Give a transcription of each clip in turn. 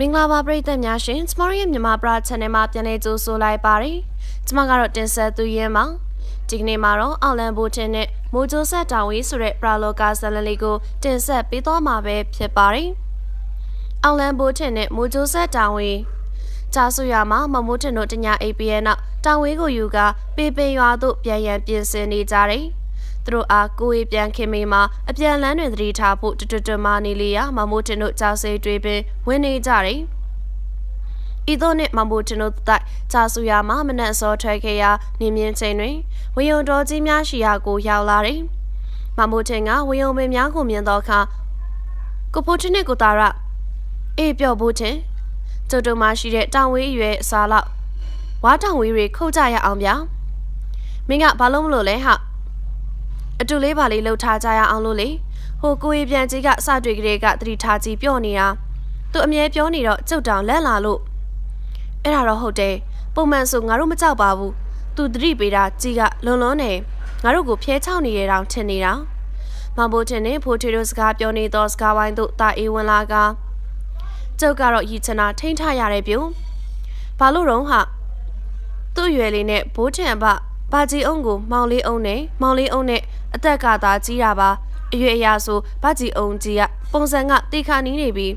မင်္ဂလာပါပရိသတ်များရှင်ကျမတို့ရဲ့မြန်မာပရာ channel မှာပြန်လည်ကြိုဆိုလိုက်ပါတယ်ကျမကတော့တင်ဆက်သူရင်းပါဒီကနေ့မှာတော့အောက်လန်ဘိုတင်နဲ့မိုဂျိုဆက်တောင်ဝေးဆိုတဲ့ပရာလောကဇာတ်လမ်းလေးကိုတင်ဆက်ပေးသွားမှာပဲဖြစ်ပါတယ်အောက်လန်ဘိုတင်နဲ့မိုဂျိုဆက်တောင်ဝေးကြာဆူရမှာမမိုးတင်တို့တညာ APN နောက်တောင်ဝေးကိုယူကပေပင်ရွာသို့ပြန်ရန်ပြင်ဆင်နေကြတယ် သူတို့အားကိုယ်ပြန်ခင်မေးမှာအပြန်လန်းတွင်သတိထားဖို့တွတ်တွတ်မာနေလေရာမမိုးတင်တို့ကြောက်စိတ်တွေပင်ဝင်နေကြတယ်။ဤသို့နှင့်မမိုးတင်တို့တိုက်ကြာဆူရမှာမနက်စောထွက်ခဲ့ရာနေမြင့်ချိန်တွင်ဝယုံတော်ကြီးများရှိရာကိုရောက်လာတယ်။မမိုးတင်ကဝယုံပင်များကိုမြင်တော့အခါကိုဖိုးတင်နှင့်ကိုတာရအေးပြော့ဖို့တင်ကျုပ်တို့မှရှိတဲ့တောင်ဝေးရွယ်အစားလောက်ဝါတောင်ဝေးတွေခုတ်ကြရအောင်ဗျာ။မင်းကဘာလို့မလို့လဲဟာ။ အတူလေးပါလေးလှုပ်ထားကြရအောင်လို့လေဟိုကိုကြီးပြန်ကြီးကစတွေ့ကလေးကတတိထားကြီးပြော့နေတာသူအမြဲပြောနေတော့ကြုတ်တောင်လက်လာလို့အဲ့ဒါတော့ဟုတ်တယ်ပုံမှန်ဆိုငါတို့မကြောက်ပါဘူးသူတတိပေးတာကြီးကလွန်လွန်းနေငါတို့ကိုဖျဲချောင်းနေရတောင်ထင်နေတာမဘိုးတင်နဲ့ဖိုးထွေတို့စကားပြောနေတော့စကားဝိုင်းတို့တာအေးဝင်လာကကျုပ်ကတော့ရီချနာထိန်းထားရတဲ့ပြုဘာလို့တော့ဟာသူ့ရွယ်လေးနဲ့ဘိုးထန်ဘ ဘာကြီးအုံးကိုမောင်လေးအုံးနဲ့မောင်လေးအုံးနဲ့အသက်ကသာကြီးတာပါအရွယ်အရာဆိုဘာကြီးအုံးကြီးကပုံစံကတေခါနီးနေပြီ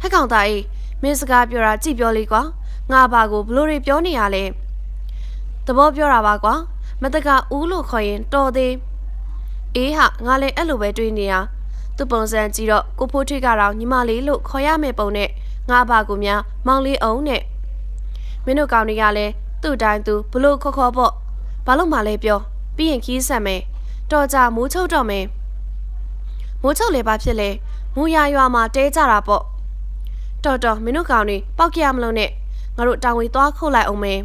ဟက်ကောင်သားအေးမင်းစကားပြောတာကြည့်ပြောလေးကွာငါဘာကိုဘလို့တွေပြောနေရလဲသဘောပြောတာပါကွာမတကဦးလို့ခေါ်ရင်တော်သေးအေးဟာငါလည်းအဲ့လိုပဲတွေးနေရသူပုံစံကြည့်တော့ကိုဖိုးထွေးကတော့ညီမလေးလို့ခေါ်ရမယ်ပုံနဲ့ငါဘာကိုများမောင်လေးအောင်နဲ့မင်းတို့ကောင်တွေကလည်း သူ့တိုင်းသူဘလို့ခေါ်ခေါ်ပေါ့ဘာလို့မှလဲပြောပြီးရင်ခီးဆက်မယ်တော်ကြမိုးချုပ်တော့မယ်မိုးချုပ်လေဘာဖြစ်လဲမူရရွာမှာတဲကြတာပေါ့တော်တော်မင်းတို့ကောင်တွေပောက်ကြရမလို့နဲ့ငါတို့တောင်ဝေသွားခုတ်လိုက်အောင်မယ်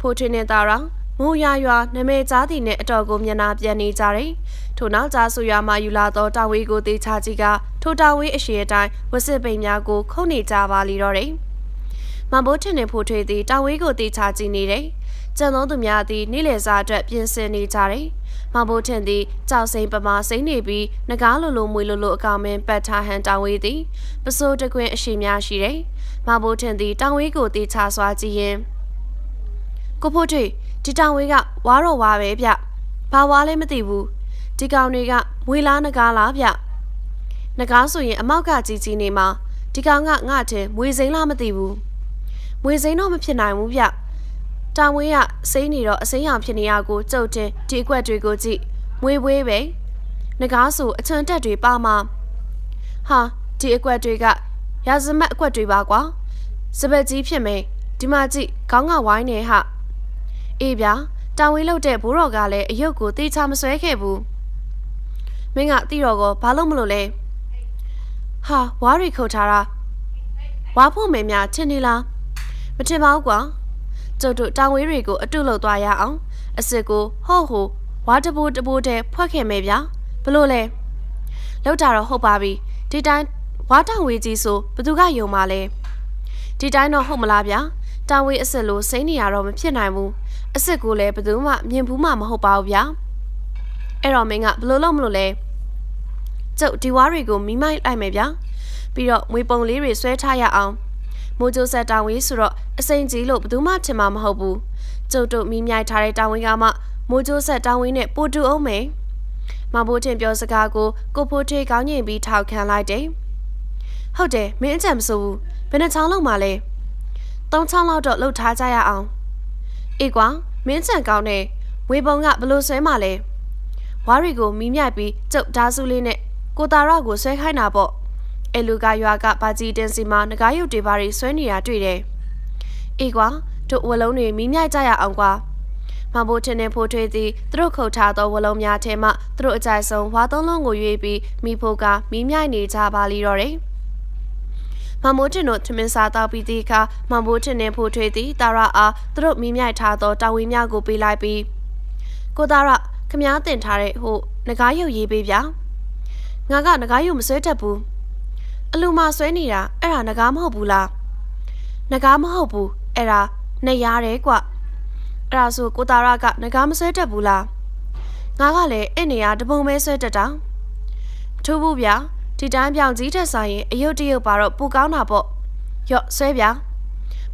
ဖိုးထွေးနေတာရောမူရရွာနမဲကြားတီနဲ့အတော်ကိုမျက်နာပြန်နေကြတယ်ထို့နောက်ကြားဆူရွာမှာယူလာသောတောင်ဝေကိုတေချာကြီးကထိုတောင်ဝေအရှိအတိုင်းဝစစ်ပိန်များကိုခုတ်နေကြပါလိတော့တယ် မဘိုးထင်နေဖိုးထွေးသည်တောင်ဝေးကိုတေချာကြည့်နေတယ်။ကျန်သောသူများသည်နေ့လယ်စာအတွက်ပြင်ဆင်နေကြတယ်။မဘိုးထင်သည်ကြောက်စိမ့်ပမာစိမ့်နေပြီးငကားလိုလိုမွေလိုလိုအကောင်မင်းပတ်ထားဟန်တောင်ဝေးသည်ပစိုးတကွင်းအရှိများရှိတယ်။မဘိုးထင်သည်တောင်ဝေးကိုတေချာစွာကြည့်ရင်ကိုဖိုးထွေးဒီတောင်ဝေးကဝါတော့ဝါပဲဗျ။ဘာဝါလဲမသိဘူး။ဒီကောင်တွေကမွေလားငကားလားဗျ။ငကားဆိုရင်အမောက်ကကြီးကြီးနေမှာဒီကောင်ကငါ့တဲ့မွေစိမ့်လားမသိဘူး။ ငွေစိမ်းတော့မဖြစ်နိုင်ဘူးဗျတာဝင်းကစိမ်းနေတော့အစိမ်းရောင်ဖြစ်နေရကိုကြုတ်တင်ဒီအကွက်တွေကိုကြည့်ငွေဝေးပဲငကားဆိုအချွန်တက်တွေပါမှာဟာဒီအကွက်တွေကရာဇမတ်အကွက်တွေပါကွာစပက်ကြီးဖြစ်မယ်ဒီမှာကြည့်ခေါင်းကဝိုင်းနေဟအေးဗျာတာဝင်းလောက်တဲ့ဘိုးတော်ကလည်းအယုတ်ကိုတေချာမဆွဲခဲ့ဘူးမင်းကတိတော်ကဘာလို့မလို့လဲဟာဝါးရီခုတ်ထားတာဝါဖို့မယ်များချင်နေလားမ ထင်ပါဘူးကွာကျုပ်တို့တောင်ဝေးတွေကိုအတုလုပ်သွားရအောင်အစ်စ်ကိုဟော့ဟိုဝါတပိုးတပိုးတဲ့ဖွက်ခဲ့မယ်ဗျာဘလို့လဲလောက်တာတော့ဟုတ်ပါပြီဒီတိုင်းဝါတောင်ဝေးကြီးဆိုဘသူကယုံပါလဲဒီတိုင်းတော့ဟုတ်မလားဗျာတောင်ဝေးအစ်စ်လို့စိမ့်နေရတော့မဖြစ်နိုင်ဘူးအစ်စ်ကိုလည်းဘသူမှမြင်ဘူးမှမဟုတ်ပါဘူးဗျာအဲ့တော့မင်းကဘလို့လုပ်မလို့လဲကျုပ်ဒီဝါတွေကိုမိမိုက်လိုက်မယ်ဗျာပြီးတော့မွေပုံလေးတွေဆွဲထားရအောင် မိုးကြိုးဆက်တောင်ဝေးဆိုတော့အစိမ့်ကြီးလို့ဘယ်သူမှထင်မှာမဟုတ်ဘူးကျုပ်တို့မိမြိုက်ထားတဲ့တောင်ဝေးကမှမိုးကြိုးဆက်တောင်ဝေးနဲ့ပိုတူအောင်မယ်မဘိုးထင်ပြောစကားကိုကိုဖိုးထေးကောင်းညင်ပြီးထောက်ခံလိုက်တယ်ဟုတ်တယ်မင်းအကြံမစိုးဘူးဘယ်နှချောင်းလောက်မှလဲသုံးချောင်းလောက်တော့လှုပ်ထားကြရအောင်အေးကွာမင်းကြံကောင်းတဲ့ဝေပုံကဘလို့ဆွဲမှလဲဝါရီကိုမိမြိုက်ပြီးကျုပ်ဓာစုလေးနဲ့ကိုတာရကိုဆွဲခိုင်းတာပေါ့ အဲလူကရွာကပါကြီးတင်စီမှာငကားရုပ်တွေပါတွေဆွဲနေတာတွေ့တယ်။အေးကွာတို့ဝလုံးတွေမိမြိုက်ကြရအောင်ကွာ။မဘိုးထင်းနဲ့ဖိုးထွေးသည်သူတို့ခုတ်ထားသောဝလုံးများထဲမှသူတို့အကြိုက်ဆုံးဝါသုံးလုံးကိုရွေးပြီးမိဖို့ကမိမြိုက်နေကြပါလိတော့တယ်။မမိုးတင်တို့ထမင်းစားတောက်ပြီးသည့်အခါမမိုးတင်နဲ့ဖိုးထွေးသည်တာရအားသူတို့မိမြိုက်ထားသောတာဝီများကိုပေးလိုက်ပြီးကိုတာရခမားတင်ထားတဲ့ဟိုငကားရုပ်ရေးပေးဗျာ။ငါကငကားရုပ်မဆွဲတတ်ဘူး။ အလူမဆွဲနေတာအဲ့ဒါငကားမဟုတ်ဘူးလားငကားမဟုတ်ဘူးအဲ့ဒါနေရတယ်ကွအဲ့ဒါဆိုကိုတာရကငကားမဆွဲတတ်ဘူးလားငါကလည်းအဲ့နေရာတပုံပဲဆွဲတတ်တာထူးဘူးဗျာဒီဒီတိုင်းပြောင်ကြီးတက်ဆိုင်ရင်အယုတ်တရုတ်ပါတော့ပူကောင်းတာပေါ့ရော့ဆွဲပြ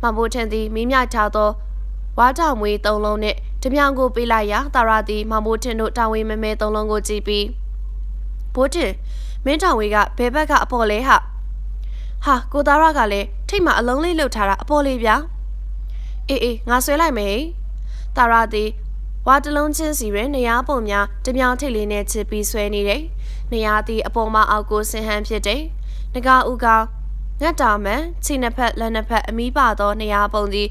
မမိုးထင်သည်မိမြထားသောဝါတောင်မွေသုံးလုံးနဲ့တမြောင်ကိုပေးလိုက်ရာတာရာသည်မမိုးထင်တို့တာဝေမဲမဲသုံးလုံးကိုကြည့်ပြီးဘိုးတင် မင်းတောင်ဝေကဘယ်ဘက်ကအပေါ်လဲဟာဟာကိုသားရကလည်းထိတ်မှအလုံးလေးလှုပ်ထားတာအပေါ်လေးဗျာအေးအေးငါဆွဲလိုက်မယ်တာရာသည်ဝါတလုံးချင်းစီတွင်နေရာပုံများတမြောင်ထိတ်လေးနဲ့ချစ်ပြီးဆွဲနေတယ်နေရာသည်အပေါ်မှအောက်ကိုဆင်ဟန်ဖြစ်တယ်ငကားဥကောင်ငတ်တာမန်ခြေနှစ်ဖက်လက်နှစ်ဖက်အမီးပါသောနေရာပုံသည်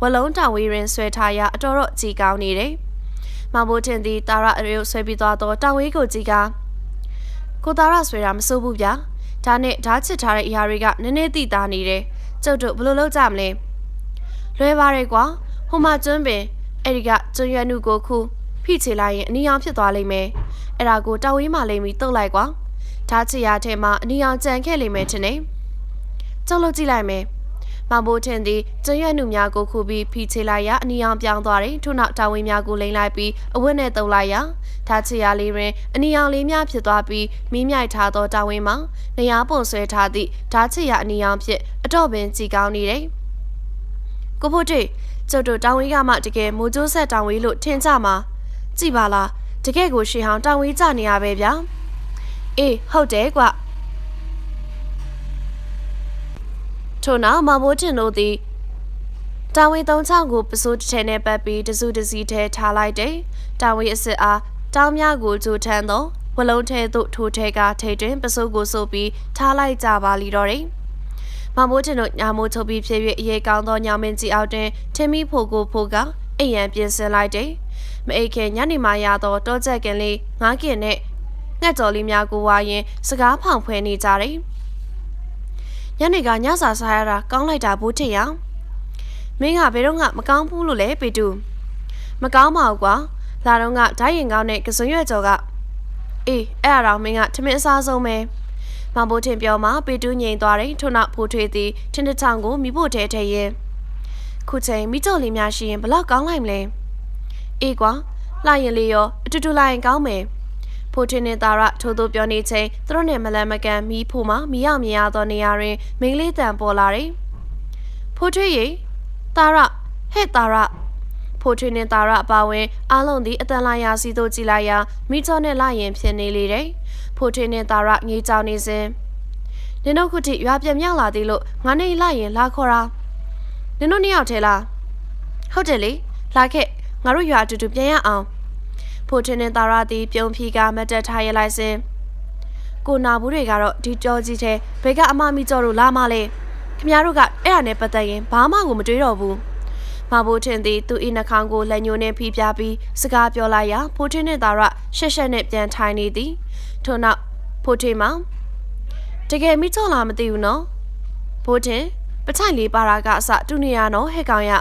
ဝလုံးတောင်ဝေးတွင်ဆွဲထားရာအတော်တော့ကြည်ကောင်းနေတယ်။မဘိုးတင်သည်တာရအရုပ်ဆွဲပြီးသွားသောတောင်ဝေးကိုကြည်ကား ကိုတာရဆွဲတာမစိုးဘူးဗျာ။ဒါနဲ့ဓာတ်ချစ်ထားတဲ့အရာတွေကနည်းနည်းသိသားနေတယ်။ကျုပ်တို့ဘယ်လိုလုပ်ကြမလဲ။လွဲပါရဲ့ကွာ။ဟိုမှာကျွန်းပင်အဲ့ဒီကကျွန်းရွက်နုကိုခုဖိချေလိုက်ရင်အနီအောင်ဖြစ်သွားလိမ့်မယ်။အဲ့ဒါကိုတောင်ဝေးမှလိမ့်ပြီးတုတ်လိုက်ကွာ။ဓာတ်ချစ်ရထဲမှာအနီအောင်ကြံခဲ့လိမ့်မယ်ထင်တယ်။ကျုပ်လုပ်ကြည့်လိုက်မယ်။ မောင်ဘိုးထင်သည်ကျရွက်နှုများကိုခုပြီးဖိချေလိုက်ရာအနီအောင်ပြောင်းသွားတယ်။ထို့နောက်တာဝန်များကိုလိမ့်လိုက်ပြီးအဝတ်နဲ့တုပ်လိုက်ရာဓာတ်ချစ်ရလေးတွင်အနီအောင်လေးများဖြစ်သွားပြီးမိမြိုက်ထားသောတာဝန်မှာနေရာပုံဆွဲထားသည့်ဓာတ်ချစ်ရအနီအောင်ဖြစ်အတော့ပင်ကြည်ကောင်းနေတယ်။ကိုဖို့တေကျုပ်တို့တောင်ဝေးကမှတကယ်မိုးကျိုးဆက်တောင်ဝေးလို့ထင်ကြမှာကြည်ပါလားတကယ်ကိုရှေဟောင်းတောင်ဝေးကြနေရပဲဗျာအေးဟုတ်တယ်ကွ ထို့နောက်မမိုးတင်တို့သည်တာဝေသုံးချောင်းကိုပစိုးတစ်ထဲနဲ့ပတ်ပြီးတစုတစည်းထဲထားလိုက်တယ်တာဝေအစ်စ်အားတောင်းများကိုကြိုထမ်းသောဝလုံးထဲသို့ထိုထဲကထိတ်တွင်ပစိုးကိုဆိုပြီးထားလိုက်ကြပါလိတော့တယ်မမိုးတင်တို့ညာမိုးချုပ်ပြီးဖြစ်၍အရေးကောင်းသောညောင်မင်းကြီးအောက်တွင်ထင်းမီဖို့ကိုဖို့ကအိမ်ရန်ပြင်ဆင်လိုက်တယ်။မအိတ်ခင်ညနေမှရသောတောချက်ကင်လေးငားကင်နဲ့ငှက်တော်လေးများကိုဝါရင်စကားဖောင်ဖွဲနေကြတယ်။ ညနေကညစာစားရတာကောင်းလိုက်တာဘိုးထင်ရ။မင်းကဘယ်တော့မှမကောင်းဘူးလို့လဲပေတူ။မကောင်းပါဘူးကွာ။လာတော့ကဓာတ်ရင်ကောင်းတဲ့ကစွန်ရွက်ကျော်ကအေးအဲ့အရာတော့မင်းကထမင်းအစားဆုံးပဲ။မောင်ဘိုးထင်ပြောမှပေတူးငိန်သွားတယ်ထို့နောက်ဖိုးထွေးသည်ထင်းတစ်ချောင်းကိုမိဖို့ထဲထဲရင်ခုချိန်မိကြော်လေးများရှိရင်ဘလောက်ကောင်းလိုက်မလဲအေးကွာလှရင်လေးရောအတူတူလှရင်ကောင်းမယ် ဖိုးထွေးနဲ့တာရထိုးထိုးပြောနေချိန်သူတို့နဲ့မလန်မကန်မီးဖို့မှမီးအောင်မြင်ရသောနေရာတွင်မိန်းလေးတန်ပေါ်လာတယ်ဖိုးထွေးရေတာရဟဲ့တာရဖိုးထွေးနဲ့တာရအပါဝင်အားလုံးသည်အတန်လာရာစီတို့ကြည်လိုက်ရာမိကျော်နဲ့လှရင်ဖြစ်နေလေတယ်ဖိုးထွေးနဲ့တာရငေးကြောင်နေစဉ်နင်တို့ခုထိရွာပြန်မြောက်လာသေးလို့ငါနေလိုက်ရင်လာခေါ်တာနင်တို့နှစ်ယောက်ထဲလားဟုတ်တယ်လေလာခဲ့ငါတို့ရွာအတူတူပြန်ရအောင် ဖိုးထွေးနဲ့တာရသည်ပြုံးဖြီကမတ်တက်ထားရလိုက်စဉ်ကိုနာဘူးတွေကတော့ဒီကြောကြီးထဲဘယ်ကအမမီကြောတို့လာမလဲခမတို့ကအဲ့ဒါနဲ့ပတ်သက်ရင်ဘာမှကိုမတွေးတော့ဘူးမဘိုးထင်သည်သူ့ဤနှခေါင်းကိုလက်ညှိုးနဲ့ဖိပြပြီးစကားပြောလိုက်ရာဖိုးထင်းနဲ့သာရရှက်ရှက်နဲ့ပြန်ထိုင်နေသည်ထို့နောက်ဖိုးထင်းမောင်တကယ်မိချောလားမသိဘူးနော်ဘိုးထင်းပထိုင်လေးပါရာကအစတူနေရနော်ဟဲ့ကောင်ရ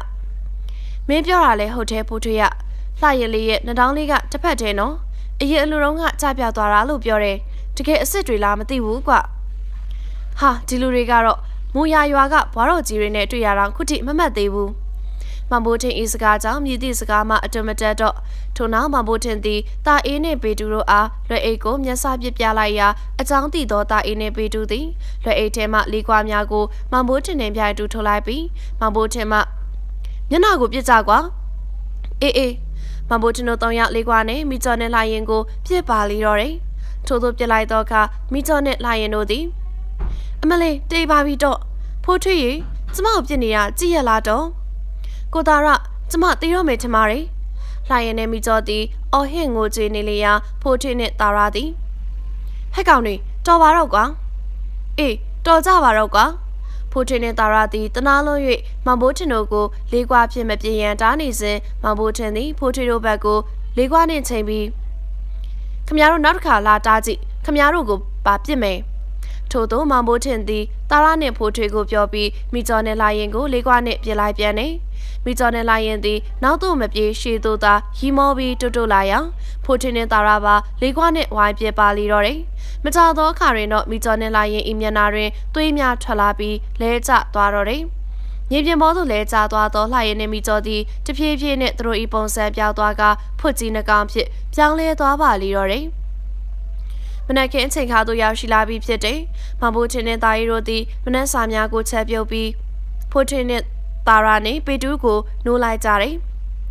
မင်းပြောတာလဲဟုတ်တယ်ဖိုးထွေးရ လှရလေးရဲ့နှတောင်းလေးကတစ်ဖက်တည်းနော်အရင်အလိုတုန်းကကြပြသွားတာလို့ပြောတယ်တကယ်အစ်စ်တွေလားမသိဘူးကွဟာဒီလူတွေကတော့မူရရွာကဘွားတော်ကြီးတွေနဲ့တွေ့ရတာခုထိမမှတ်သေးဘူးမန်ဘိုးထင်ဤစကားကြောင့်မြည်သည့်စကားမှအတုမတက်တော့ထို့နောက်မန်ဘိုးထင်သည်တာအေးနှင့်ပေတူတို့အားလွယ်အိတ်ကိုမျက်စာပစ်ပြလိုက်ရာအကြောင်းတည်သောတာအေးနှင့်ပေတူသည်လွယ်အိတ်ထဲမှလေးကွာများကိုမန်ဘိုးထင်နှင့်ပြိုင်တူထုတ်လိုက်ပြီးမန်ဘိုးထင်မှမျက်နှာကိုပြစ်ကြကွာအေးအေး မန်ဘိုးထင်တို့၃ယောက်လေးကွာနဲ့မိကျော်နဲ့လာရင်ကိုပြစ်ပါလီတော့တယ်ထို့သို့ပြစ်လိုက်သောအခါမိကျော်နဲ့လာရင်တို့သည်အမလေးတေးပါပြီတော့ဖိုးထွေးရီကျမကိုပြစ်နေတာကြည့်ရလားတော့ကိုသားရကျမသိတော့မယ်ထင်ပါတယ်။လှရင်နဲ့မိကျော်သည်အော်ဟင့်ငိုကြွေးနေလေရာဖိုးထွေးနဲ့တာရသည်ဟဲ့ကောင်တွေတော်ပါတော့ကွာ။အေးတော်ကြပါတော့ကွာ။ ဖိုးထွေးနဲ့တာရသည်တနာလုံး၍မောင်ဘိုးထင်တို့ကိုလေးကွာဖြစ်မပြေရန်တားနေစဉ်မောင်ဘိုးထင်သည်ဖိုးထွေးတို့ဘက်ကိုလေးကွာနှင့်ချိန်ပြီးခမရတို့နောက်တစ်ခါလာတားကြည့်ခမရတို့ကိုပါပြစ်မယ်။ထို့သောမောင်ဘိုးထင်သည်တာရနှင့်ဖိုးထွေးကိုပြောပြီးမိကျော်နဲ့လာရင်ကိုလေးကွာနှင့်ပြလိုက်ပြန်နေမိကျော်နဲ့လာရင်သည်နောက်သို့မပြေးရှေ့သို့သာရီမောပြီးတွတ်တွတ်လာရာဖိုးထွေးနဲ့တာရပါလေးကွာနှင့်ဝိုင်းပြပါလီတော့တယ် မကြသောအခါတွင်တော့မိကျော်နဲ့လာရင်ဤမျက်နာတွင်သွေးများထွက်လာပြီးလဲကျသွားတော့တယ်မြေပြင်ပေါ်သို့လဲကျသွားသောလှရည်နှင့်မိကျော်သည်တဖြည်းဖြည်းနှင့်သူတို့ဤပုံစံပြောင်းသွားကဖွတ်ကြီးနှကောင်ဖြင့်ပြောင်းလဲသွားပါလီတော့တယ်မနက်ခင်းအချိန်ခါသို့ရောက်ရှိလာပြီးဖြစ်တယ်။မောင်ဖိုးချင်းနဲ့တာရီတို့သည်မနက်စာများကိုချက်ပြုတ်ပြီးဖိုးချင်းနဲ့တာရာနဲ့ပေတူးကိုနိုးလိုက်ကြတယ်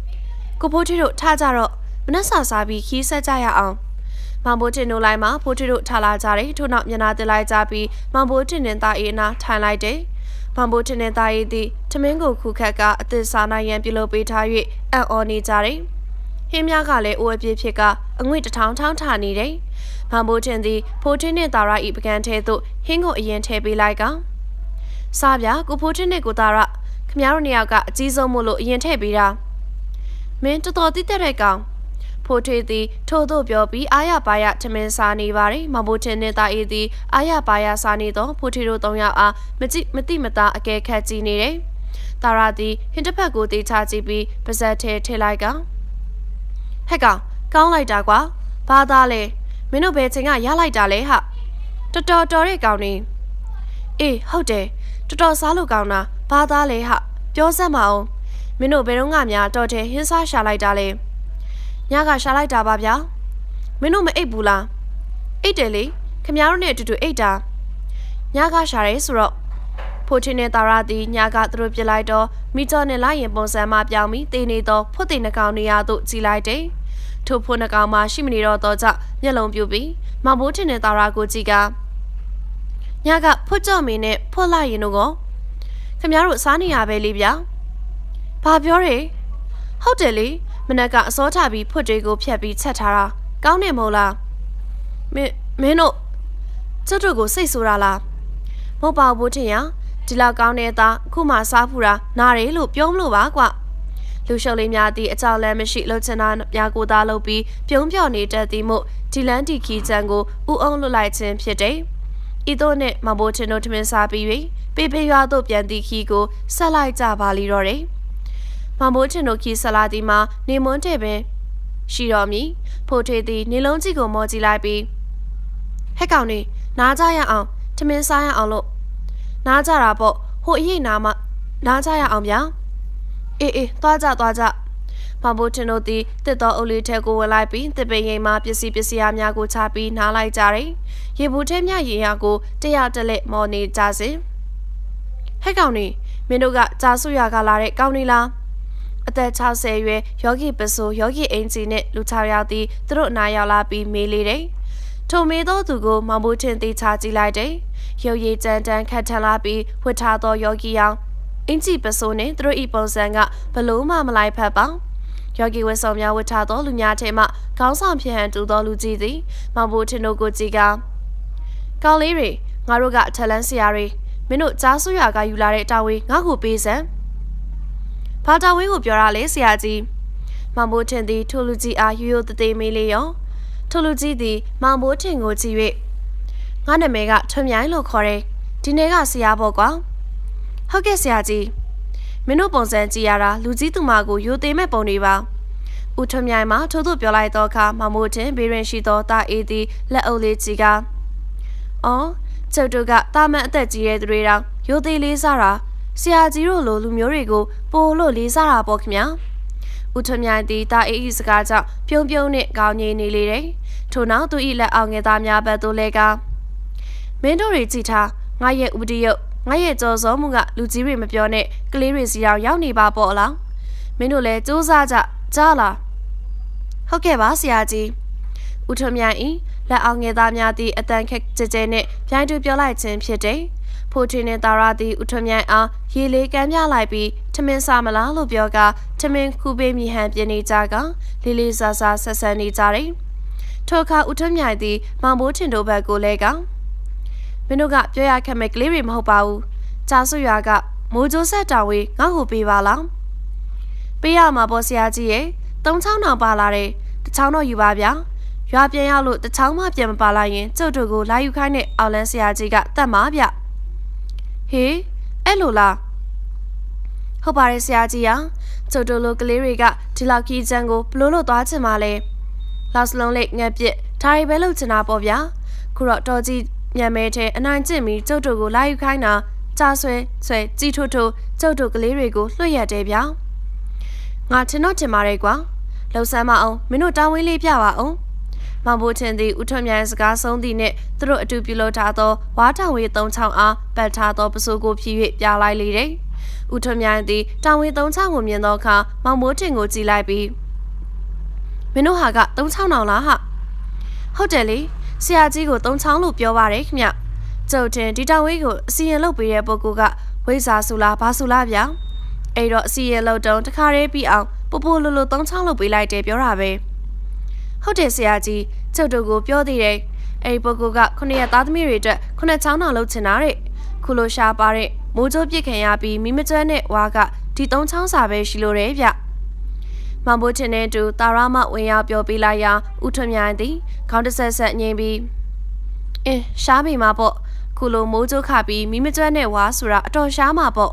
။ကိုဖိုးထီတို့ထားကြတော့မနက်စာစားပြီးခီးဆက်ကြရအောင်။ မောင်ဖိုးတင်နိုးလိုက်မှာဖိုးထီတို့ထားလာကြတယ်ထို့နောက်မျက်နှာတက်လိုက်ကြပြီးမောင်ဖိုးတင်နဲ့တာရီအနာထိုင်လိုက်တယ်။မောင်ဖိုးတင်နဲ့တာရီသည်ထမင်းကိုခုခတ်ကအသစ်စားနိုင်ရန်ပြုလုပ်ပေးထား၍အံ့ဩနေကြတယ်။ဟင်းများကလည်းအိုးအပြည့်ဖြစ်ကအငွေ့တထောင်ထောင်းထနေတယ်။မောင်ဖိုးတင်သည်ဖိုးထင်းနဲ့တာရာဤပကံထဲသို့ဟင်းကိုအရင်ထည့်ပေးလိုက်ကစားပြကိုဖိုးထင်းနဲ့ကိုတာရာခမရတို့နှစ်ယောက်ကအကြီးဆုံးမို့လို့အရင်ထည့်ပေးတာမင်းတော်တော်တိတက်တဲ့ကောင် ဖိုးထွေးသည်ထို့သို့ပြောပြီးအာရပါရထမင်းစားနေပါတယ်မဘိုးချင်းနဲ့တာအေးသည်အာရပါရစားနေတော့ဖိုးထွေးတို့သုံးယောက်အားမကြည့်မတိမသားအကဲခတ်ကြည့်နေတယ်တာရာသည်ဟင်တစ်ဖက်ကိုတေးချကြည့်ပြီးပါဇက်ထဲထည့်လိုက်ကဟက်ကောင်ကောင်းလိုက်တာကွာဘာသားလဲမင်းတို့ဘယ်ချိန်ကရလိုက်တာလဲဟာတော်တော်တော်တဲ့ကောင်နေအေးဟုတ်တယ်တော်တော်စားလို့ကောင်းတာဘာသားလဲဟာပြောစမ်းမအောင်မင်းတို့ဘယ်တော့မှများတော်တယ်ဟင်းစားရှာလိုက်တာလဲ ညကရှာလိုက်တာပါဗျာမင်းတို့မအိပ်ဘူးလားအိပ်တယ်လေခမ ्या တို့နဲ့အတူတူအိပ်တာညကရှာရဲဆိုတော့ဖိုချင်းနဲ့တာရာတီညကသူတို့ပြစ်လိုက်တော့မိကျော်နဲ့လိုက်ရင်ပုံစံမှပြောင်းပြီးတင်းနေတော့ဖွတ်တင်နှကောင်နေရသို့ကြည်လိုက်တယ်ထို့ဖွတ်နှကောင်မှာရှိမနေတော့တော့ကြမျက်လုံးပြူပြီးမောင်ဘိုးထင်တဲ့တာရာကိုကြည့်ကညကဖွတ်ကြော့မင်းနဲ့ဖွတ်လိုက်ရင်တို့ကောခင်ဗျားတို့စားနေရပဲလေဗျာ။ဘာပြောရဲ။ဟုတ်တယ်လေ မနက်ကအစောထပြီးဖွတ်တွေကိုဖြတ်ပြီးချက်ထားတာကောင်းတယ်မဟုတ်လား။မင်းမင်းတို့ကျုပ်တို့ကိုစိတ်ဆိုးတာလား။မဟုတ်ပါဘူးထင်ရဒီလောက်ကောင်းတဲ့သားအခုမှစားဖူတာနားတယ်လို့ပြောမလို့ပါကွ။လူရှုပ်လေးများသည့်အကြောင်းလမ်းမရှိလှုပ်ချင်တာများကိုသားလုပ်ပြီးပြုံးပြော်နေတတ်သည်မို့ဒီလန်တီခီချန်ကိုဥအောင်လွတ်လိုက်ခြင်းဖြစ်တယ်။ဤသို့နှင့်မဘိုးချင်တို့ထမင်းစားပြီး၍ပေပေရွာသို့ပြန်သည့်ခီကိုဆက်လိုက်ကြပါလိတော့တယ်။ မမိုးချင်တို့ခီဆက်လာသည်မှာနေမွန်းတဲ့ပင်ရှိတော်မူဖိုးထွေသည်နေလုံးကြီးကိုမော်ကြည့်လိုက်ပြီးဟက်ကောင်နေနားကြရအောင်ထမင်းစားရအောင်လို့နားကြတာပေါ့ဟိုအရေးနာမနားကြရအောင်ဗျာအေးအေးသွားကြသွားကြမဘိုးချင်တို့သည်တစ်တော်အုပ်လေးထဲကိုဝင်လိုက်ပြီးတစ်ပင်ရိမ်မှာပစ္စည်းပစ္စည်းအများကိုချပြီးနားလိုက်ကြတယ်။ရေဘူးထဲမြရေရကိုတရတလက်မော်နေကြစဉ်ဟဲ့ကောင်နေမင်းတို့ကကြာဆုရကလာတဲ့ကောင်နေလား အသက်60ရွယ်ယောဂီပစိုးယောဂီအင်ဂျီနဲ့လူ6ယောက်သည်သူတို့အနားရောက်လာပြီးမေးလေတယ်။ထိုမေးသောသူကိုမောင်မိုးထင်သေးချကြည့်လိုက်တယ်။ရုပ်ရည်ကြမ်းတမ်းခတ်ထန်လာပြီးဝတ်ထားသောယောဂီယောင်အင်ဂျီပစိုးနဲ့သူတို့ဤပုံစံကဘလို့မှမလိုက်ဖက်ပါ။ယောဂီဝတ်ဆောင်များဝတ်ထားသောလူများထဲမှခေါင်းဆောင်ဖြစ်ဟန်တူသောလူကြီးသည်မောင်မိုးထင်တို့ကိုကြည့်ကကောင်းလေးတွေငါတို့ကအထက်လန်းဆရာတွေမင်းတို့ကြားဆွရကယူလာတဲ့တာဝေးငါ့ကိုပေးစမ်း ဘာတာဝေးကိုပြောရလဲဆရာကြီးမောင်ဘိုးထင်သည်ထိုလူကြီးအားရိုးရိုးတသေးမေးလေးရောထိုလူကြီးသည်မောင်ဘိုးထင်ကိုကြည့်၍ငါနာမည်ကထွန်မြိုင်းလို့ခေါ်တယ်ဒီနေ့ကဆရာပေါ့ကွာဟုတ်ကဲ့ဆရာကြီးမင်းတို့ပုံစံကြည့်ရတာလူကြီးသူမကိုယိုသေးမဲ့ပုံတွေပါဦးထွန်မြိုင်မှာထို့သို့ပြောလိုက်တော့အခါမမိုးတင်ဘေးရင်ရှိသောတာအေးသည်လက်အုပ်လေးကြီးကအော်ကျုပ်တို့ကတာမန်အသက်ကြီးတဲ့သူတွေတောင်ရိုသေးလေးစားတာ ဆရာကြီးတို့လိုလူမျိုးတွေကိုပိုလို့လေးစားတာပေါ့ခင်ဗျာဦးထွန်းမြိုင်သည်တာအေးဤစကားကြောင့်ပြုံးပြုံးနဲ့ကောင်းငိမ့်နေလေတယ်ထို့နောက်သူဤလက်အောင်ငယ်သားများဘက်သို့လဲကမင်းတို့တွေကြည်ထားငါရဲ့ဥပဒေရုပ်ငါရဲ့ကြော်စောမှုကလူကြီးတွေမပြောနဲ့ကလေးတွေစီအောင်ရောက်နေပါပေါ့လားမင်းတို့လည်းစူးစမ်းကြကြားလားဟုတ်ကဲ့ပါဆရာကြီးဦးထွန်းမြိုင်ဤလက်အောင်ငယ်သားများသည့်အတန်ခက်ကြဲကြဲနှင့်ပြိုင်တူပြောလိုက်ခြင်းဖြစ်တယ်။ ဖိုထွေနှင့်တာရာသည်ဥထွမြိုင်အားရေလေးကမ်းပြလိုက်ပြီးထမင်းစားမလားလို့ပြောကထမင်းခုပေးမိဟန်ပြင်နေကြကလေးလေးစားစားဆက်ဆံနေကြတယ်။ထိုအခါဥထွမြိုင်သည်မောင်ဘိုးထင်တို့ဘက်ကိုလဲကမင်းတို့ကပြောရခက်မဲ့ကလေးတွေမဟုတ်ပါဘူး။ကြာဆွရွာကမိုးကြိုးဆက်တာဝေးငါ့ကိုပေးပါလား။ပေးရမှာပေါ့ဆရာကြီးရဲ့သုံးချောင်းတောင်ပါလာတယ်။တစ်ချောင်းတော့ယူပါဗျာ။ရွာပြန်ရောက်လို့တချောင်းမှပြန်မပါလာရင်ကျုပ်တို့ကိုလာယူခိုင်းတဲ့အောင်လန်းဆရာကြီးကတတ်မှာဗျ ဟေးအဲ့လိုလားဟုတ်ပါတယ်ဆရာကြီးဟာကျုပ်တို့လိုကလေးတွေကဒီလောက်ကြီးချမ်းကိုဘလို့လို့သွားချင်ပါလဲလောက်စလုံးလေးငက်ပြစ်ဒါရီပဲလုပ်ချင်တာပေါ့ဗျာခုတော့တော်ကြီးညံမဲတဲ့အနိုင်ကျင့်ပြီးကျုပ်တို့ကိုလာယူခိုင်းတာကြားဆွဲဆွဲကြီးထွတ်ထွတ်ကျုပ်တို့ကလေးတွေကိုလွှတ်ရတယ်ဗျာငါထင်တော့ထင်ပါတယ်ကွာလှုပ်ဆမ်းမအောင်မင်းတို့တောင်းဝင်းလေးပြပါအောင် မောင်ဘိုးချင်းသည်ဥထွန်းမြိုင်စကားဆုံးသည့်နှင့်သူတို့အတူပြုလုပ်ထားသောဝါတောင်ဝေးသုံးချောင်းအားပတ်ထားသောပစိုးကိုဖြည့်၍ပြလိုက်လေတယ်။ဥထွန်းမြိုင်သည်တောင်ဝေးသုံးချောင်းကိုမြင်သောအခါမောင်ဘိုးထင်ကိုကြည့်လိုက်ပြီးမင်းတို့ဟာကသုံးချောင်းတောင်လားဟာဟုတ်တယ်လေဆရာကြီးကိုသုံးချောင်းလို့ပြောပါတယ်ခင်ဗျကျုပ်တင်ဒီတောင်ဝေးကိုအစီရင်လုပ်ပေးတဲ့ပုဂ္ဂိုလ်ကဝိဇာဆူလားဘာဆူလားဗျာအဲ့တော့အစီရင်လုပ်တုံးတခါတည်းပြီးအောင်ပို့ပို့လိုလိုသုံးချောင်းလုပ်ပေးလိုက်တယ်ပြောတာပဲ ဟုတ်တယ်ဆရာကြီးကျုပ်တို့ကိုပြောသေးတယ်အဲ့ဒီပုဂ္ဂိုလ်ကခုနှစ်ရက်သားသမီးတွေအတွက်ခုနှစ်ချောင်းတောင်လုပ်ချင်တာတဲ့ခုလိုရှားပါတဲ့မိုးကြိုးပြစ်ခံရပြီးမိမကျွမ်းတဲ့ဝါကဒီသုံးချောင်းစာပဲရှိလို့တယ်ဗျမောင်ဘိုးချင်တဲ့တူတာရမဝင်ရောက်ပြောပြလိုက်ရာဥထွန်းမြိုင်သည်ခေါင်းတစ်ဆက်ဆက်ငြိမ်ပြီးအင်းရှားပြီမှာပေါ့ခုလိုမိုးကြိုးခပြီးမိမကျွမ်းတဲ့ဝါဆိုတာအတော်ရှားမှာပေါ့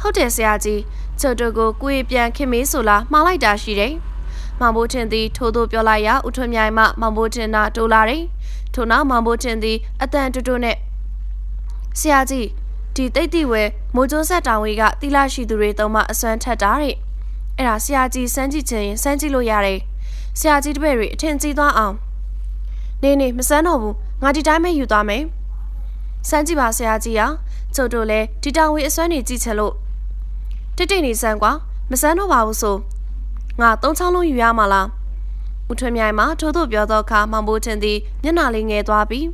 ဟုတ်တယ်ဆရာကြီးကျုပ်တို့ကိုကိုယ်ပြန်ခင်မေးဆိုလားမှားလိုက်တာရှိတယ် မောင်ဘိုးတင်သည်ထိုးသို့ပြောလိုက်ရာဥထွန်းမြိုင်မှမောင်ဘိုးတင်နာတိုးလာတယ်ထို့နောက်မောင်ဘိုးတင်သည်အတန်တူတူနဲ့ဆရာကြီးဒီတိတ်တိဝဲမိုးကြိုးဆက်တောင်ဝေးကတိလာရှိသူတွေတုံးမှအစွမ်းထက်တာတဲ့အဲ့ဒါဆရာကြီးစမ်းကြည့်ချင်ရင်စမ်းကြည့်လို့ရတယ်ဆရာကြီးတပည့်တွေအထင်ကြီးသွားအောင်နေနေမစမ်းတော့ဘူးငါဒီတိုင်းပဲယူသွားမယ်စမ်းကြည့်ပါဆရာကြီးဟာကျုပ်တို့လည်းဒီတောင်ဝေးအစွမ်းနေကြည့်ချင်လို့တိတ်တိတ်နေစမ်းကွာမစမ်းတော့ပါဘူးဆို ငါသုံးချောင်းလုံးယူရမှာလားဦးထွန်းမြိုင်မှာထိုးတို့ပြောသောအခါမောင်ဘိုးတင်သည်မျက်နှာလေးငယ်သွားပြီး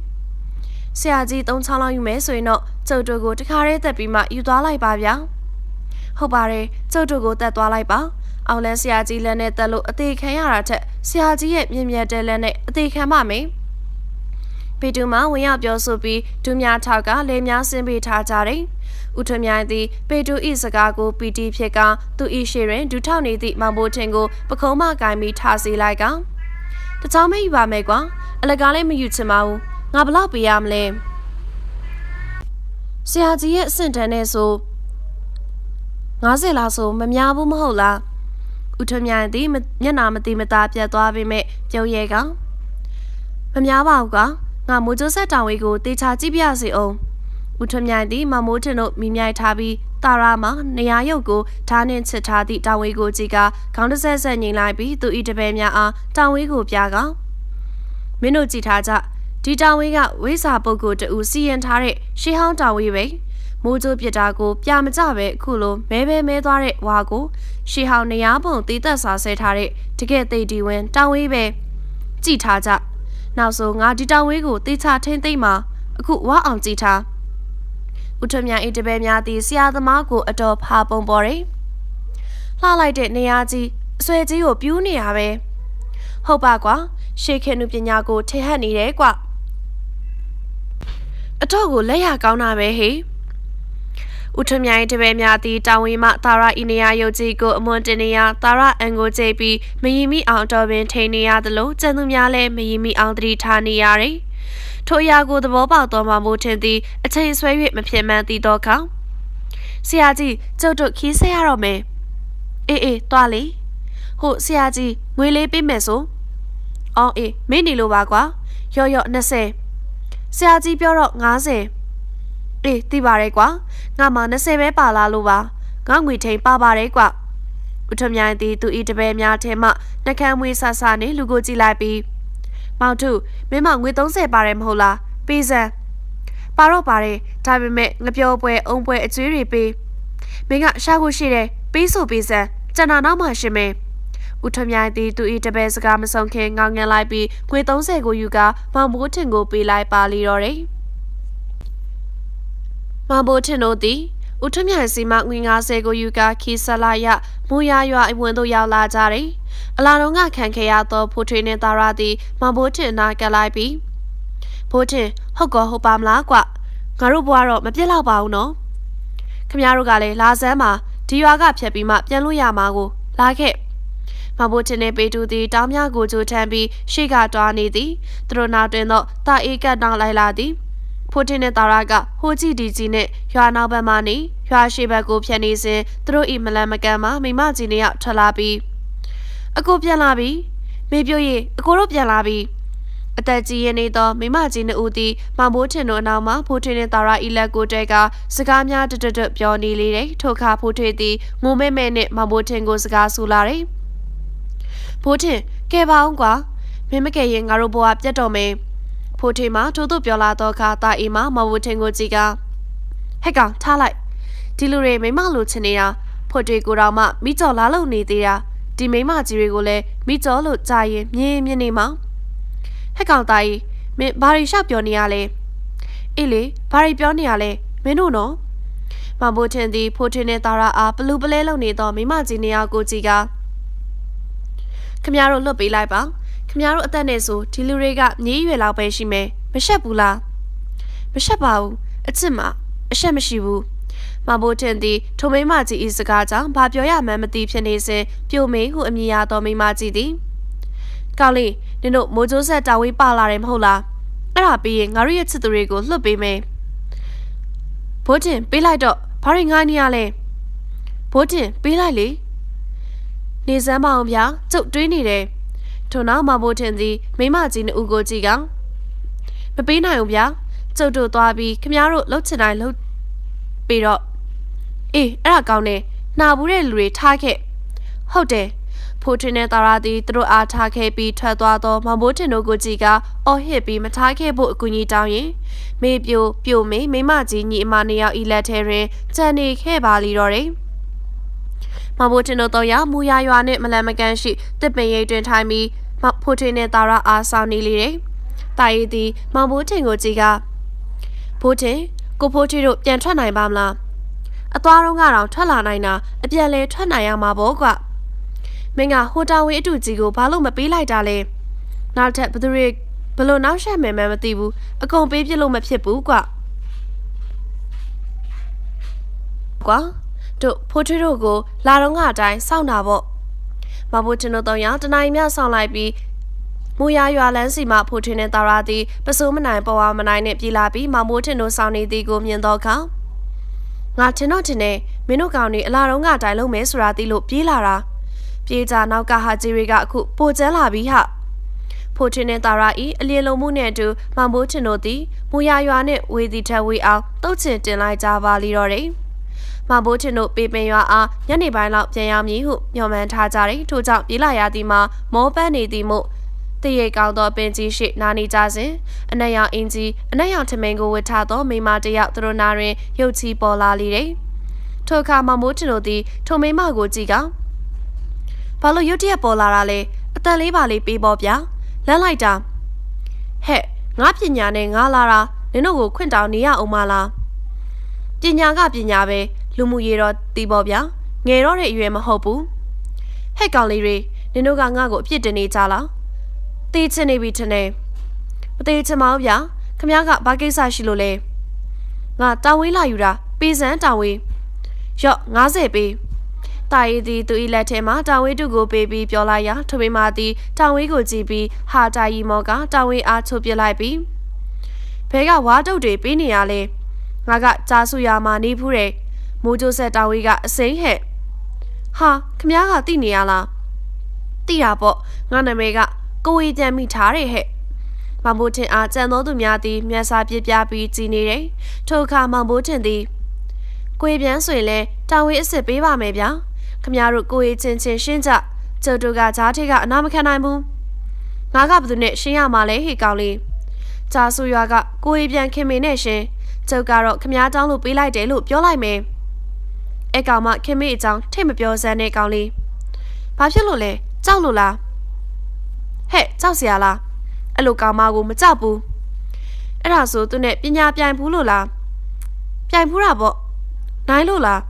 ဆရာကြီးသုံးချောင်းလောက်ယူမယ်ဆိုရင်တော့ကျုပ်တို့ကိုတခါတည်းတက်ပြီးမှယူသွားလိုက်ပါဗျာဟုတ်ပါတယ်ကျုပ်တို့ကိုတက်သွားလိုက်ပါအောင်လန်းဆရာကြီးလက်နဲ့တက်လို့အသေးခံရတာထက်ဆရာကြီးရဲ့မြင်မြတ်တဲ့လက်နဲ့အသေးခံပါမယ်ပေတူမဝင်ရောက်ပြောဆိုပြီးဒူးများထောက်ကလေများဆင်းပေးထားကြတယ်။ ဦးထွန်းမြိုင်သည်ပေတူဤစကားကိုပီတီဖြစ်ကသူဤရှိတွင်ဒူးထောက်နေသည့်မောင်ဘိုးထင်ကိုပခုံးမကင်ပြီးထားစီလိုက်ကတချောင်းမယူပါမယ်ကွာအလကားလည်းမယူချင်ပါဘူးငါဘလောက်ပေးရမလဲဆရာကြီးရဲ့အဆင့်တန်းနဲ့ဆို90လားဆိုမများဘူးမဟုတ်လားဦးထွန်းမြိုင်သည်မျက်နာမတိမသားပြတ်သွားပေမဲ့ပြုံးရဲကမများပါဘူးကွာငါမိုးကျိုးဆက်တောင်ဝေးကိုတေချာကြည့်ပြစေအောင် ဦးထွန်းမြိုင်သည်မမိုးထင်တို့မိမြိုက်ထားပြီးတာရာမှာနေရာရုပ်ကိုဓာနှင့်ချစ်ထားသည့်တောင်ဝေးကိုကြည့်ကခေါင်းတစ်ဆက်ဆက်ငိန်လိုက်ပြီးသူဤတပည့်များအားတောင်ဝေးကိုပြကမင်းတို့ကြည့်ထားကြဒီတောင်ဝေးကဝိစာပုဂ္ဂိုလ်တူစီရင်ထားတဲ့ရှေးဟောင်းတောင်ဝေးပဲမိုးကြိုးပြစ်တာကိုပြမကြပဲအခုလိုမဲပဲမဲသွားတဲ့ဝါကိုရှေးဟောင်းနေရာပုံတည်သက်စွာဆဲထားတဲ့တကယ်သိတီဝင်တောင်ဝေးပဲကြည့်ထားကြနောက်ဆိုငါဒီတောင်ဝေးကိုတေချာထိမ့်သိမ့်မှာအခုဝါအောင်ကြည့်ထား ဥထမြအိတပည့်များသည်ဆရာသမားကိုအတော်ဖာပုံပေါ်တယ်လှလိုက်တဲ့နေရာကြီးအဆွဲကြီးကိုပြူးနေရပဲဟုတ်ပါကွာရှေခေနုပညာကိုထင်ဟပ်နေတယ်ကွအတော့ကိုလက်ရကောင်းတာပဲဟေ့ဥထမြိုင်တပည့်များသည်တောင်ဝီမှသာရဤနေယာယုတ်ကြီးကိုအမွန်တင်နေရာသာရအန်ကိုကြိတ်ပြီးမယီမိအောင်တော်ပင်ထိန်နေရသလိုကျန်သူများလည်းမယီမိအောင်တတိထားနေရတယ်။ ထိုအရာကိုသဘောပေါက်တော်မှာမို့ထင်သည်အချိန်ဆွဲ၍မဖြစ်မှန်းသိတော့ခေါဆရာကြီးကျုပ်တို့ခီးဆက်ရတော့မယ်။အေးအေးတွားလေ။ဟုတ်ဆရာကြီးငွေလေးပေးမယ်ဆို။အော်အေးမင်းနေလို့ပါကွာ။ရော့ရော့20ဆရာကြီးပြောတော့90အေးသိပါတယ်ကွာငါမှ20ပဲပါလာလို့ပါငါငွေထိန်ပါပါတယ်ကွဥထမြိုင်သည်သူဤတပည့်များထဲမှနှကမ်းမွေးဆဆနဲ့လူကိုကြည့်လိုက်ပြီး မောင်ထုမင်းမငွေ30ပါတယ်မဟုတ်လားပေးစမ်းပါတော့ပါတယ်ဒါပေမဲ့ငပြောပွဲအုံပွဲအကျွေးတွေပေးမင်းကရှာကိုရှိတယ်ပေးဆိုပေးစမ်းကျန်တာနောက်မှရှင်မယ်ဥထမြိုင်သည်သူဤတပည့်စကားမဆုံးခင်ငောင်းငန်လိုက်ပြီးငွေ30ကိုယူကာမောင်မိုးထင်ကိုပေးလိုက်ပါလီတော့တယ်မဘိုးထင်တို့သည်ဥထမြိုင်စီမငွေ90ကိုယူကာခီဆလာရမူရရွာအဝင်သို့ရောက်လာကြတယ်။ အလာတော်ကခံခဲ့ရသောဖိုးထွေးနှင့်သားရသည်မဘိုးထင်နာကလိုက်ပြီးဘိုးထင်ဟုတ်ကောဟုတ်ပါမလားကွ။ငါတို့ဘွားတော့မပြစ်တော့ပါဘူးနော်။ခမရတို့ကလည်းလာစမ်းမှာဒီရွာကဖြတ်ပြီးမှပြန်လို့ရမှာကိုလာခဲ့။မဘိုးထင်နဲ့ပေတူသည်တောင်းများကိုကြိုထမ်းပြီးရှေ့ကတွားနေသည်။သူတို့နောက်တွင်တော့တာအေးကတ်နောက်လိုက်လာသည်။ဖိုးထင်းနဲ့တာရာကဟိုကြည့်ဒီကြည့်နဲ့ရွာနောက်ဘက်မှနေရွာရှိဘက်ကိုဖြတ်နေစဉ်သူတို့ဤမလန်မကန်မှာမိမကြီးနှစ်ယောက်ထွက်လာပြီး အကိုပြန်လာပြီမေပြို့ရီအကိုတို့ပြန်လာပြီအသက်ကြီးရနေသောမိမကြီးနှစ်ဦးသည်မောင်ဘိုးထင်တို့အနောက်မှာဖိုးထွေးနှင့်တာရာဤလက်ကိုတဲကစကားများတွတ်တွတ်ပြောနေလေတယ်ထိုအခါဖိုးထွေးသည်ငုံမဲမဲနှင့်မောင်ဘိုးထင်ကိုစကားဆူလာတယ်ဖိုးထင်ကဲပါအောင်ကွာမမင်းမကယ်ရင်ငါတို့ဘဝပြတ်တော့မယ်ဖိုးထေမှာထို့သို့ပြောလာတော့အခါတာအီမှာမဝထင်ကိုကြည့်ကဟက်ကောင်ထားလိုက်ဒီလူတွေမိမလိုချင်နေတာဖိုးထေကိုတော်မှမိကြော်လာလို့နေသေးတာ ဒီမိမကြီးတွေကိုလည်းမိကြော်လို့ကြာရင်မြင်းမြင်းနေမှာဟက်ကောင်တာအီမင်းဘာရီရှောက်ပြောနေရလဲအေးလေဘာရီပြောနေရလဲမင်းတို့နော်မဘိုးထင်သည်ဖိုးထင်နဲ့တာရာအားဘလူပလဲလုံနေသောမိမကြီးနေရာကိုကြည့်ကခမရတို့လွတ်ပေးလိုက်ပါခမရတို့အသက်နဲ့ဆိုဒီလူတွေကမြေးရွယ်လောက်ပဲရှိမယ်မရှက်ဘူးလားမရှက်ပါဘူးအချစ်မအရှက်မရှိဘူး မဘိုးထင်သည်ထိုမိမကြီးဤစကားကြောင့်ဘာပြောရမှန်းမသိဖြစ်နေစဉ်ပြိုမေဟုအမည်ရသောမိမကြီးသည်ကောင်းလေးနင်တို့မိုးကြိုးဆက်တာဝေးပါလာတယ်မဟုတ်လားအဲ့ဒါပြီးရင်ငါတို့ရဲ့ချစ်သူတွေကိုလှုပ်ပေးမယ်ဘိုးတင်ပေးလိုက်တော့ဘာရင်ငိုင်းနေရလဲဘိုးတင်ပေးလိုက်လေနေစမ်းမအောင်ဗျာကျုပ်တွေးနေတယ်ထို့နောက်မဘိုးတင်သည်မိမကြီးနှစ်ဦးကိုကြည့်ကမပေးနိုင်ဘူးဗျာကျုပ်တို့သွားပြီးခမည်းတော်လှုပ်ချင်တိုင်းလှုပ်ပြီးတော့ အေးအဲ့ဒါကောင်းတယ်နှာဘူးတဲ့လူတွေထားခဲ့ဟုတ်တယ်ဖိုးထင်းနဲ့တာရာသည်သူတို့အားထားခဲ့ပြီးထွက်သွားသောမမိုးထင်တို့ကိုကြည့်ကအော်ဟစ်ပြီးမထားခဲ့ဖို့အကူအညီတောင်းရင်မေပြိုပြိုမေမိမကြီးညီအမနှစ်ယောက်ဤလက်ထဲတွင်ကြံနေခဲ့ပါလီတော့တယ်မမိုးထင်တို့တော့ရမူရရွာနှင့်မလန်မကန်ရှိတစ်ပင်ရိပ်တွင်ထိုင်ပြီးမဖိုးထင်းနဲ့တာရာအားဆောင်နေလေတယ်။တာရီသည်မမိုးထင်ကိုကြည့်ကဖိုးထင်းကိုဖိုးထီတို့ပြန်ထွက်နိုင်ပါမလား။ အသွားတော့ကတော့ထွက်လာနိုင်တာအပြန်လဲထွက်နိုင်ရမှာပေါ့ကွ။မင်းကဟိုတာဝေးအတူကြီးကိုဘာလို့မပေးလိုက်တာလဲ။နောက်ထပ်ဘသူတွေဘလို့နောက်ဆက်မယ်မှမသိဘူး။အကုန်ပေးပြလို့မဖြစ်ဘူးကွ။ကွာတို့ဖိုးထွေးတို့ကိုလာတော့ကအတိုင်းစောင့်တာပေါ့မဘိုးတင်တို့တော့ရတနိုင်မြဆောင်လိုက်ပြီးမူရရွာလန်းစီမှဖိုးထွေးနဲ့တာရာသည်ပစိုးမနိုင်ပေါ်ဝမနိုင်နဲ့ပြေးလာပြီးမမိုးတင်တို့ဆောင်နေသည်ကိုမြင်တော့ခါ ငါတင်တော့တင်နေမင်းတို့ကောင်နေအလာတော့ကတိုင်လုံးမဲဆိုတာသိလို့ပြေးလာတာပြေးကြနောက်ကဟာဂျီတွေကအခုပိုကျန်းလာပြီဟာဖိုးထွေးနဲ့တာရာဤအလင်းလုံးမှုနဲ့အတူမမိုးတင်တို့သည်မူရရွာနဲ့ဝေသည်ထက်ဝေအောင်တုတ်ချင်တင်လိုက်ကြပါလိတော့တယ်မဘိုးထင်တို့ပေပင်ရွာအားညနေပိုင်းလောက်ပြန်ရောက်မည်ဟုညွှန်မှန်းထားကြတယ်ထို့ကြောင့်ပြေးလာရသည်မှာမောပန်းနေသည်မို့ တရေကောင်းသောပင်ကြီးရှိနာနေကြစဉ်အနက်ရောင်အင်ကြီးအနက်ရောင်ထမင်းကိုဝတ်ထားသောမိမတယောက်သူတို့နာတွင်ရုပ်ချီပေါ်လာလေတယ်ထိုအခါမမိုးထင်တို့သည်ထိုမိမကိုကြည့်ကဘာလို့ရုတ်တရက်ပေါ်လာတာလဲအတန်လေးပါလေးပေးပေါ်ဗျာလမ်းလိုက်တာဟဲ့ငါပညာနဲ့ငါလာတာနင်တို့ကိုခွင့်တောင်းနေရအောင်မလားပညာကပညာပဲလူမှုရေးတော့တီးပေါ်ဗျာငယ်တော့တဲ့အရွယ်မဟုတ်ဘူးဟဲ့ကောင်လေးတွေနင်တို့ကငါ့ကိုအပြစ်တင်နေကြလား တေးချင်နေပြီထင်တယ်မသေးချင်ပါဘူးဗျာခမ ्या ကဘာကိစ္စရှိလို့လဲငါတာဝေးလာယူတာပေးစမ်းတာဝေးရော့90ပေးတာရီသည်သူ၏လက်ထဲမှာတာဝေးတုကိုပေးပြီးပြောလိုက်ရာထမင်းမသည်တာဝေးကိုကြည့်ပြီးဟာတာရီမောကတာဝေးအားချိုးပစ်လိုက်ပြီးဘဲကဝါတုတ်တွေပေးနေရလဲငါကကြားစုရမှာနေဖူးတယ်မိုးကြိုးဆက်တာဝေးကအစိမ့်ဟဲ့ဟာခမ ्या ကသိနေရလားသိတာပေါ့ငါနာမည်က ကိုဝေကြံမိထားတယ်ဟဲ့မောင်ဘိုးထင်အားကြံသောသူများသည်မျက်စာပြပြပြီးကြည်နေတယ်ထိုအခါမောင်ဘိုးထင်သည်ကိုေပြန်ဆိုရင်လဲတာဝေးအစ်စ်ပေးပါမယ်ဗျာခမ ्या တို့ကိုေချင်းချင်းရှင်းကြကျုပ်တို့ကဂျားထိတ်ကအနာမခံနိုင်ဘူးငါကဘယ်သူနဲ့ရှင်းရမှာလဲဟေကောင်လေးဂျာဆူရွာကကိုေပြန်ခင်မင်းနဲ့ရှင်းကျုပ်ကတော့ခမားတောင်းလို့ပေးလိုက်တယ်လို့ပြောလိုက်မယ်။အဲကောင်မခင်မေအကြောင်းထိတ်မပြောစမ်းတဲ့ကောင်လေး။ဘာဖြစ်လို့လဲကြောက်လို့လား။ ဟဲ့ကြောက်စရာလား။အဲ့လိုကောင်မကိုမကြောက်ဘူး။အဲ့ဒါဆိုသူနဲ့ပညာပြိုင်ဘူးလို့လား။ပြိုင်ဘူးတာပေါ့။နိုင်လို့လား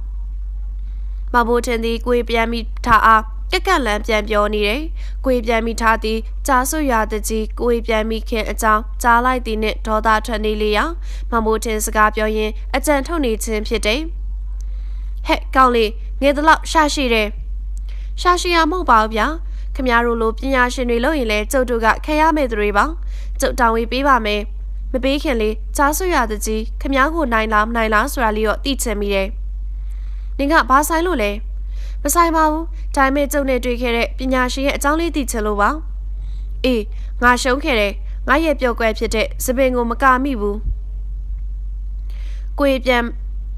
။မဘိုးထင်သည်ကိုယ်ပြန်ပြီးထားအားကက်ကက်လန်ပြန်ပြောနေတယ်။ကိုယ်ပြန်မိထားသည်ကြားဆွရတကြီးကိုယ်ပြန်မိခင်အကြောင်းကြားလိုက်သည်နှင့်ဒေါသထွက်နေလေရာမမိုးတင်စကားပြောရင်းအကြံထုတ်နေခြင်းဖြစ်တယ်။ဟဲ့ကောင်းလေးငယ်သလောက်ရှာရှိတယ်။ရှာရှိရမဟုတ်ပါဘူးဗျာ။ ခမရတို့လိုပညာရှင်တွေလို့ရင်လဲကျုပ်တို့ကခရရမယ့်သူတွေပါ။ကျုပ်တောင်းဝေးပေးပါမယ်။မပေးခင်လေးကြားဆွရတကြီးခမရကိုနိုင်လားမနိုင်လားဆိုတာလေးတော့သိချင်မိတယ်။နင်ကဘာဆိုင်လို့လဲ။မဆိုင်ပါဘူးဒါပေမဲ့ကျုံနဲ့တွေ့ခဲ့တဲ့ပညာရှင်ရဲ့အကြောင်းလေးသိချင်လို့ပါအေးငါရှုံးခဲ့တယ်ငါရဲ့ပျော့ကွဲဖြစ်တဲ့စပင်ကိုမကာမိဘူးကိုယ်ပြန်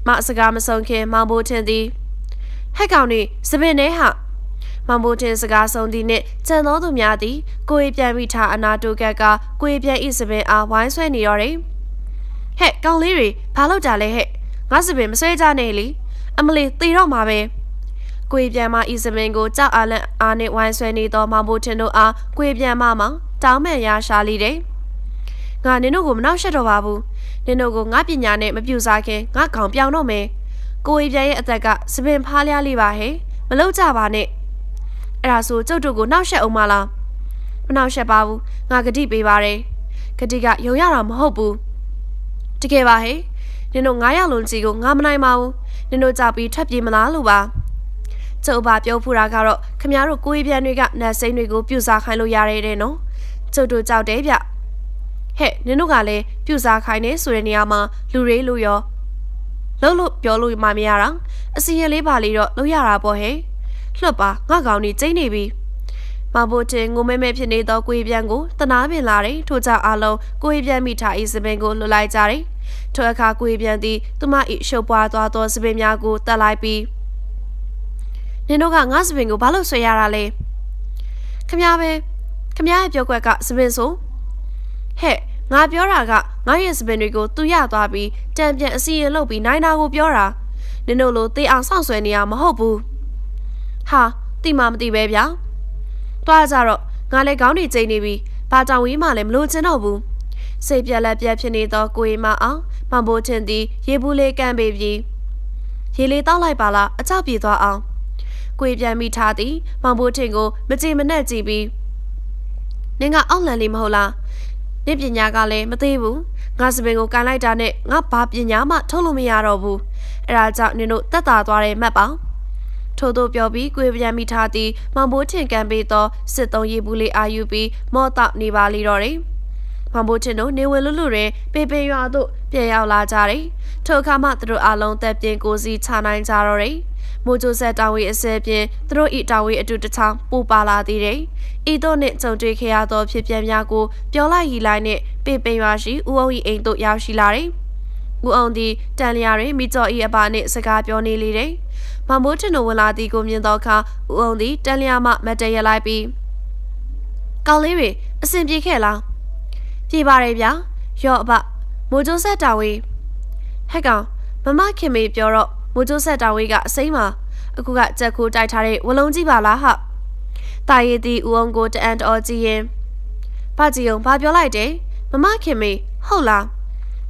မစကားမဆုံးခင်မောင်ဘိုးထင်သည်ဟက်ကောင်နေစပင်နဲ့ဟာ မန်ဘိုတင်စကားဆုံးသည့်နှင့်ကြံသောသူများသည်ကိုယ်ပြန်မိထားအနာတိုကက်ကကိုယ်ပြန်ဤစပင်အားဝိုင်းဆွဲနေရောတယ်ဟဲ့ကောင်လေးတွေဘာလုပ်ကြလဲဟဲ့ငါစပင်မဆွဲကြနဲ့လေအမလီသေတော့မှာပဲကိုယ်ပြန်မဤစပင်ကိုကြောက်အားလန့်အားနှင့်ဝိုင်းဆွဲနေသောမန်ဘိုတင်တို့အားကိုယ်ပြန်မမှာတောင်းမဲ့ရရှာလိတယ်ငါနင်တို့ကိုမနှောက်ရှက်တော့ပါဘူးနင်တို့ကိုငါပညာနဲ့မပြူစားခင်ငါကောင်ပြောင်းတော့မယ်ကိုယ်ပြန်ရဲ့အသက်ကစပင်ဖားလျားလေးပါဟဲ့မလုပ်ကြပါနဲ့ အဲ့ဒါဆိုကျုပ်တို့ကိုနှောက်ရှက်အောင်မလားမနှောက်ရှက်ပါဘူးငါဂတိပေးပါတယ်ဂတိကယုံရတာမဟုတ်ဘူးတကယ်ပါဟဲ့နင်တို့9ရောက်လုံးကြီးကိုငါမနိုင်ပါဘူးနင်တို့ကြောက်ပြီးထွက်ပြေးမလားလို့ပါကျုပ်ဘာပြောဖူတာကတော့ခမများတို့ကိုယ်ပြန်တွေကနတ်စိမ့်တွေကိုပြူစားခိုင်းလို့ရရဲတဲ့နော်ကျုပ်တို့ကြောက်တယ်ဗျဟဲ့နင်တို့ကလည်းပြူစားခိုင်းနေဆိုတဲ့နေရာမှာလူတွေလို့ရောလုံးလို့ပြောလို့မှမရတာအစီရင်လေးပါလေးတော့လို့ရတာပေါ့ဟဲ့ လွတ်ပါငါကောင်ကြီးကျိနေပြီမဘိုတင်ငိုမဲမဲဖြစ်နေသောကိုယ်ပြန်ကိုတနာပင်လာတယ်ထို့ကြောင့်အလုံးကိုယ်ပြန်မိထား၏စပင်ကိုလွတ်လိုက်ကြတယ်ထိုအခါကိုယ်ပြန်သည်သူမ၏ရှုပ်ပွားသွားသောစပင်များကိုတက်လိုက်ပြီးနင်တို့ကငါစပင်ကိုဘာလို့ဆွဲရတာလဲခမ ्या ပဲခမ ्या ရဲ့ပြောကွက်ကစပင်ဆိုဟဲ့ငါပြောတာကငါရဲ့စပင်တွေကိုသူရသွားပြီးတံပြန်အစီရင်လုပ်ပြီးနိုင်တာကိုပြောတာနင်တို့လိုတေးအောင်စောင့်ဆွဲနေရမဟုတ်ဘူး ဟာတိမမသိပဲဗျာတွားကြတော့ငါလည်းခေါင်းတွေကျိန်နေပြီဘာတောင်ဝေးမှလည်းမလို့ချင်တော့ဘူးစိတ်ပြက်လက်ပြက်ဖြစ်နေသောကိုရီမအောင်မန်ဘိုချင်းသည်ရေဘူးလေးကမ်းပေးပြီးရေလေးတောက်လိုက်ပါလားအကြောက်ပြေသွားအောင်ကိုရီပြန်မိထားသည်မန်ဘိုထင်ကိုမကြည်မနဲ့ကြည့်ပြီးနင်ကအောက်လန်လေးမဟုတ်လားနင့်ပညာကလည်းမသေးဘူးငါစပင်ကိုကန်လိုက်တာနဲ့ငါဘာပညာမှထုတ်လို့မရတော့ဘူးအဲဒါကြောင့်နင်တို့တက်တာသွားတယ်မှတ်ပါ ထို့သောပြောပြီးကိုယ်ပြန်မိထားသည်မောင်ဘိုးထင်ကန်ပေးသောစစ်သုံးရေးဘူးလေးအာယူပြီးမော့တောက်နေပါလေတော့တယ်မောင်ဘိုးထင်တို့နေဝင်လွတ်လွတ်ရဲပေပေရွာသို့ပြန်ရောက်လာကြတယ်ထိုအခါမှသူတို့အလုံးသက်ပြင်းကိုစီချနိုင်ကြတော့တယ်မိုးကြိုးဆက်တောင်ဝေးအစဲပြင်းသူတို့ဤတောင်ဝေးအတူတချောင်းပူပါလာသေးတယ်။ဤတို့နှင့်ကြုံတွေ့ခဲ့ရသောဖြစ်ပျက်များကိုပြောလိုက်ရီလိုက်နှင့်ပေပင်ရွာရှိဦးအောင်၏အိမ်သို့ရောက်ရှိလာတယ်။ဦးအောင်သည်တန်လျာတွင်မိကျော်၏အပါနှင့်စကားပြောနေလေတယ်။ မမိုးထင်တို့ဝင်လာသည်ကိုမြင်သောအခါဦးအောင်သည်တန်လျာမှမတ်တရလိုက်ပြီးကောင်းလေးတွေအဆင်ပြေခဲ့လား။ပြေပါရဲ့ဗျာ။ရော့အပမိုးကြိုးဆက်တာဝေးဟက်ကောင်မမခင်မေပြောတော့မိုးကြိုးဆက်တာဝေးကအစိမ်းမှာအခုကကြက်ခိုးတိုက်ထားတဲ့ဝလုံးကြီးပါလားဟာတာရည်တီဦးအောင်ကိုတအန်တော်ကြည့်ရင်ဘာကြီးအောင်ဘာပြောလိုက်တယ်မမခင်မေဟုတ်လား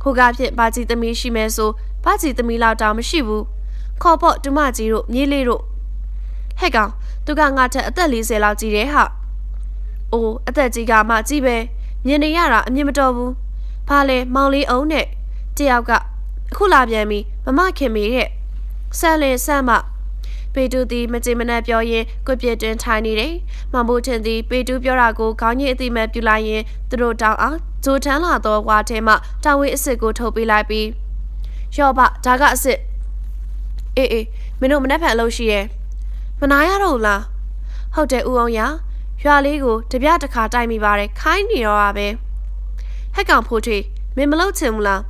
ခိုးကဖြစ်ဘာကြီးသမီးရှိမဲဆိုဘာကြီးသမီးလောက်တောင်မရှိဘူး ခေါ်ဖို့ဒုမကြီးတို့မြေးလေးတို့ဟဲ့ကောင်သူကငါထက်အသက်40လောက်ကြီးတယ်ဟာအိုးအသက်ကြီးကမှကြီးပဲမြင်နေရတာအမြင်မတော်ဘူးဘာလဲမောင်လေးအောင်နဲ့တယောက်ကအခုလာပြန်ပြီမမခင်မေတဲ့ဆန်းလင်ဆန်းမပေတူသည်မကြင်မနှက်ပြောရင်းကွပြစ်တင်ထိုင်နေတယ်။မမိုးထင်သည်ပေတူပြောတာကိုခေါင်းကြီးအသိမဲ့ပြူလိုက်ရင်သူတို့တောင်းအောင်ဂျိုထန်းလာသောဝါထဲမှတာဝေးအစ်စ်ကိုထုတ်ပေးလိုက်ပြီးရော့ဘဒါကအစ်စ် အေးအေးမင်းတို့မနှက်ဖန်အလုပ်ရှိရဲ့မနာရတော့လားဟုတ်တယ်ဦးအောင်ရရွာလေးကိုတပြတစ်ခါတိုက်မိပါတယ်ခိုင်းနေတော့ပါပဲဟက်ကောင်ဖိုးထွေးမင်းမလုပ်ချင်ဘူးလား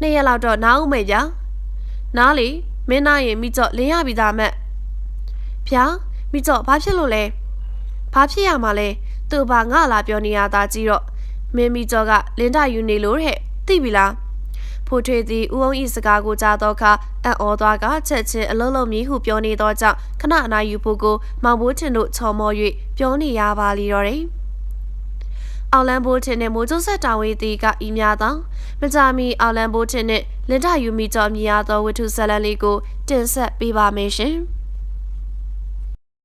နှစ်ရက်လောက်တော့နားဦးမယ်ဗျာနားလေမင်းသားရင်မိကြော့လင်းရပြီသားမက်ဗျာမိကြော့ဘာဖြစ်လို့လဲဘာဖြစ်ရမှာလဲသူ့ဘာငါလာပြောနေရတာကြီးတော့မင်းမိကြော့ကလင်းတယူနေလို့တဲ့သိပြီလား ဖိုးထွေသည်ဦးအောင်ဤစကားကိုကြားတော့ခါအံ့ဩသွားကချက်ချင်းအလုံးလုံးမြည်ဟုပြောနေသောကြောင့်ခဏအနာယူဖို့ကိုမောင်ဘိုးထင်တို့ချော်မော်၍ပြောနေရပါလီတော့တယ်အောင်လန်ဘိုးထင်နဲ့မိုးကျုံဆက်တောင်ဝေးသည်ကဤများသောမကြမီအောင်လန်ဘိုးထင်နဲ့လင်တယူမီကြော်မြည်ရသောဝတ္ထုဇာတ်လမ်းလေးကိုတင်ဆက်ပေးပါမယ်ရှင်။